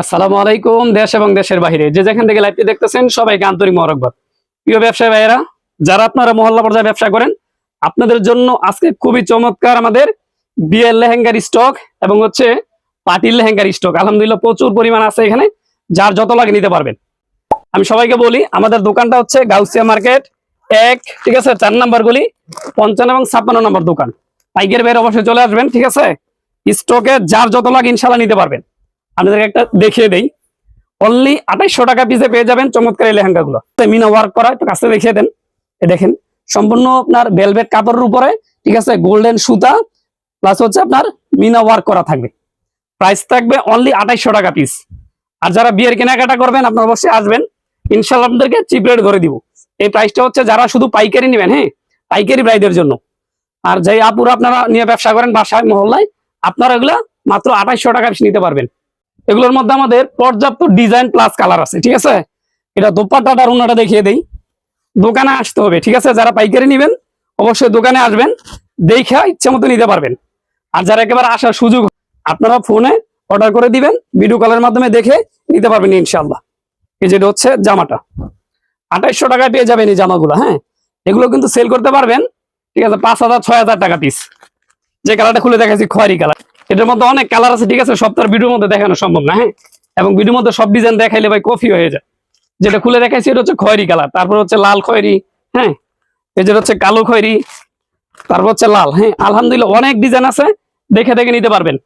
আসসালামু আলাইকুম, দেশ এবং দেশের বাইরে। যে যেখান থেকে লাইভটি দেখতেছেন, সবাইকে আন্তরিক মরকবাদ প্রিয় ব্যবসায়ী ভাইয়েরা, যারা আপনারা মহল্লা পর্যায়ে ব্যবসা করেন, আপনাদের জন্য আজকে খুবই চমৎকার আমাদের বিয়ের লেহেঙ্গার স্টক এবং হচ্ছে পাটির লেহেঙ্গার স্টক আলহামদুলিল্লাহ প্রচুর পরিমাণ আছে এখানে, যার যত লাগে নিতে পারবেন। আমি সবাইকে বলি, আমাদের দোকানটা হচ্ছে গাউসিয়া মার্কেট এক, ঠিক আছে, চার নাম্বার গুলি, পঞ্চান্ন এবং ছাপ্পান্ন নম্বর দোকান। পাইকের বের অবশ্যই চলে আসবেন, ঠিক আছে? স্টকে যার যত লাগে ইনশাল্লাহ নিতে পারবেন। আপনাদেরকে একটা দেখিয়ে দেই। অনলি আঠাইশশো টাকা পিসে পেয়ে যাবেন চমৎকার এই লেহেঙ্গা গুলো মিনা ওয়ার্ক করা, একটু কাছে দেখিয়ে দেন। এ দেখেন, সম্পূর্ণ আপনার ভেলভেট কাপড়ের উপরে, ঠিক আছে গোল্ডেন সুতা প্লাস হচ্ছে আপনার মিনা ওয়ার্ক করা থাকবে। প্রাইস থাকবে অনলি আঠাইশশো টাকা পিস আর যারা বিয়ের কেনাকাটা করবেন, আপনার অবশ্যই আসবেন। ইনশাল্লাহ আপনাদেরকে চিপ রেট ধরে দিব। এই প্রাইসটা হচ্ছে যারা শুধু পাইকারি নেবেন হ্যাঁ? পাইকারি ব্রাইডের জন্য। আর যে আপুরা আপনারা নিয়ে ব্যবসা করেন বাসায়, মহল্লায়, আপনারা এগুলা মাত্র আঠাইশশো টাকা পিস নিতে পারবেন। এগুলোর মধ্যে আমাদের পর্যাপ্ত ডিজাইন প্লাস কালার আছে, ঠিক আছে? এটা দোপাট্টাটার উন্নাটা দেখিয়ে দেই। দোকানে আসতে হবে, ঠিক আছে? যারা পাইকারি নেবেন, অবশ্যই দোকানে আসবেন, দেখে ইচ্ছে মতো নিতে পারবেন। আর যারা একেবারে আসার সুযোগ, আপনারা ফোনে অর্ডার করে দিবেন ভিডিও কলের মাধ্যমে দেখে নিতে পারবেন ইনশাল্লাহ এই যেটা হচ্ছে জামাটা। আঠাইশশো টাকায় পেয়ে যাবেন এই জামাগুলো হ্যাঁ? এগুলো কিন্তু সেল করতে পারবেন, ঠিক আছে? পাঁচ হাজার, ছয় হাজার টাকা পিস যে কালারটা খুলে দেখাচ্ছি খয়েরি কালার এটার মধ্যে অনেক কালার আছে, ঠিক আছে? সব তার ভিডিওর মধ্যে দেখানো সম্ভব না হ্যাঁ? এবং ভিডিওর মধ্যে সব ডিজাইন দেখাইলে ভাই কফি হয়ে যায়। যেটা খুলে দেখাইছি, এটা হচ্ছে খয়েরি কালার তারপর হচ্ছে লাল খয়েরি হ্যাঁ? এই যেটা হচ্ছে কালো খয়েরি, তারপর হচ্ছে লাল হ্যাঁ? আলহামদুলিল্লাহ অনেক ডিজাইন আছে, দেখে দেখে নিতে পারবেন।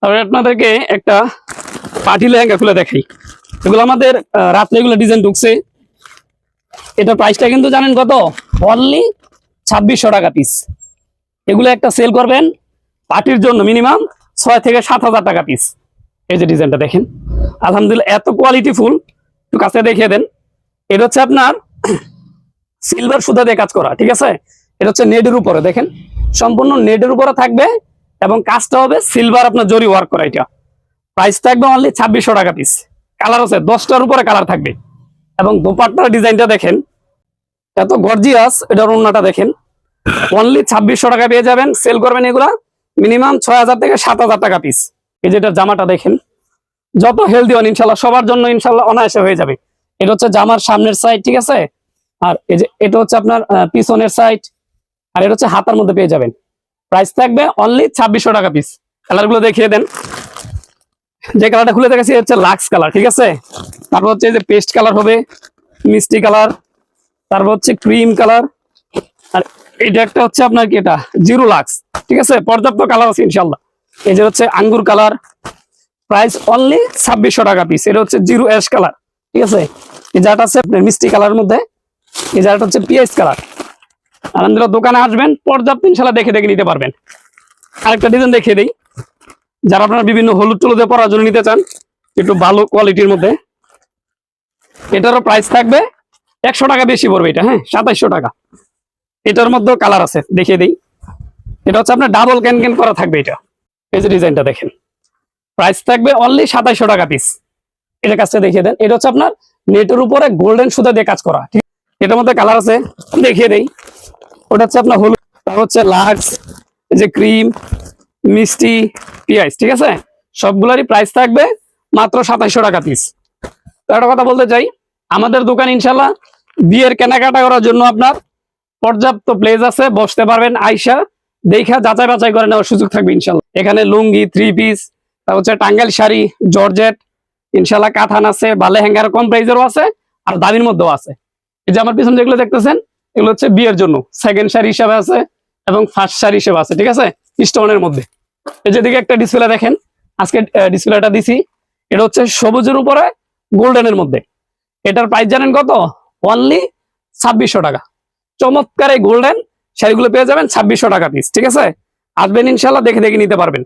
তারপরে আপনাদেরকে একটা পার্টি লেহেঙ্গা খুলে দেখাই। এগুলো আমাদের রাত্রে এগুলো ডিজাইন ঢুকছে। এটা প্রাইসটা কিন্তু জানেন কত? অনলি ছাব্বিশশো টাকা পিস এগুলো একটা সেল করবেন পার্টির জন্য মিনিমাম ছয় থেকে সাত হাজার টাকা পিস এই যে ডিজাইনটা দেখেন। আলহামদুলিল্লাহ, এত কোয়ালিটি ফুল। একটু কাছে দেখিয়ে দেন। এটা হচ্ছে আপনার সিলভার সুতা দিয়ে কাজ করা, ঠিক আছে? এটা হচ্ছে নেটের উপরে, দেখেন। সম্পূর্ণ নেটের উপরে থাকবে এবং কাজটা হবে সিলভার আপনার জরি ওয়ার্ক করা এটা। প্রাইস থাকবে অনলি ছাব্বিশশো টাকা পিস কালার আছে, দশটার উপরে কালার থাকবে। এবং দোপাট্টার ডিজাইনটা দেখেন। এত গর্জিয়াস এটার অন্যটা দেখেন। অনলি ছাব্বিশশো টাকা পেয়ে যাবেন সেল করবেন এগুলা। মিনিমাম ছয় হাজার থেকে সাত হাজার টাকা পিস এই যেটা জামাটা দেখেন, যত হেলদি হন ইনশাল্লাহ সবার জন্য ইনশাল্লাহ অনায়াসে হয়ে যাবে। এটা হচ্ছে জামার সামনের সাইড ঠিক আছে? আর এই যে এটা হচ্ছে আপনার পিছনের সাইড আর এটা হচ্ছে হাতার মধ্যে পেয়ে যাবেন। প্রাইস থাকবে অনলি ছাব্বিশশো টাকা পিস কালারগুলো দেখিয়ে দেন। যে কালারটা খুলে দেখেছি হচ্ছে লাক্স কালার ঠিক আছে? তারপর হচ্ছে যে পেস্ট কালার হবে, মিষ্টি কালার তারপর হচ্ছে ক্রিম কালার এটা একটা হচ্ছে আপনার কি এটা? Zero lux. ঠিক আছে? পর্যাপ্ত কালার আছে ইনশাল্লাহ এই যে হচ্ছে আঙ্গুর কালার প্রাইস অনলি ছাব্বিশশো টাকা পিস এটা হচ্ছে জিরো অ্যাশ কালার ঠিক আছে? এই জায়গাটা আছে আপনার মিষ্টি কালার মধ্যে। এই জায়গাটা হচ্ছে পিএস কালার আনন্দিত দোকানে আসবেন, পর্যাপ্ত ইনশাল্লাহ দেখে দেখে নিতে পারবেন। আরেকটা ডিজাইন দেখিয়ে দিই। যারা আপনারা বিভিন্ন হলুদ টলুদে পরার জন্য নিতে চান, একটু ভালো কোয়ালিটির মধ্যে। এটারও প্রাইস থাকবে। একশো টাকা বেশি পড়বে এটা হ্যাঁ? সাতাইশশো টাকা। এটার মধ্যেও কালার আছে, দেখিয়ে দিই। এটা হচ্ছে আপনার ডাবল ক্যান ক্যান করা থাকবে এটা। এই যে ডিজাইনটা দেখেন। প্রাইস থাকবে অনলি সাতাইশশো টাকা পিস এটা কাজটা দেখিয়ে দেন। এটা হচ্ছে আপনার নেটের উপরে গোল্ডেন সুতা দিয়ে কাজ করা এটার মধ্যে কালার আছে, দেখিয়ে দেই। ওটা হচ্ছে আপনার হলুদ হচ্ছে লাক্স যে ক্রিম মিষ্টি, পিঁয়াজ, ঠিক আছে? সবগুলোরই প্রাইস থাকবে মাত্র সাতাইশশো টাকা পিস একটা কথা বলতে চাই, আমাদের দোকান ইনশাল্লাহ বিয়ের কেনাকাটা করার জন্য আপনার পর্যাপ্ত প্লেস আছে, বসতে পারবেন, আইসা দেখা যাচাই বাছাই করে নেওয়ার সুযোগ থাকবে, ইনশাল্লাহ। এখানে লুঙ্গি থ্রি পিস তারপর হচ্ছে টাঙ্গাইল শাড়ি, জর্জেট, ইনশাল্লাহ কাঠান আছে, বালে হ্যাঙ্গার, কম প্রাইজেরও আছে, আর দামির মধ্যেও আছে। এই যে আমার পিছনে যেগুলো দেখতেছেন, এগুলো হচ্ছে বিয়ের জন্য। সেকেন্ড শাড়ি হিসাবে আছে এবং ফার্স্ট শাড়ি হিসেবে আছে, ঠিক আছে? স্টোনের মধ্যে। এই যেদিকে একটা ডিসপ্লে দেখেন, আজকে ডিসপ্লেটা দিছি। এটা হচ্ছে সবুজের উপরে গোল্ডেনের মধ্যে। এটার প্রাইস জানেন কত? অনলি ছাব্বিশশো টাকা। চমৎকার এই গোল্ডেন শাড়িগুলো পেয়ে যাবেন ছাব্বিশশো টাকা পিস ঠিক আছে? আসবেন ইনশাল্লাহ দেখে দেখে নিতে পারবেন।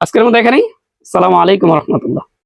আজকের মধ্যে এখানেই। সালামু আলাইকুম রহমতুল্লাহ।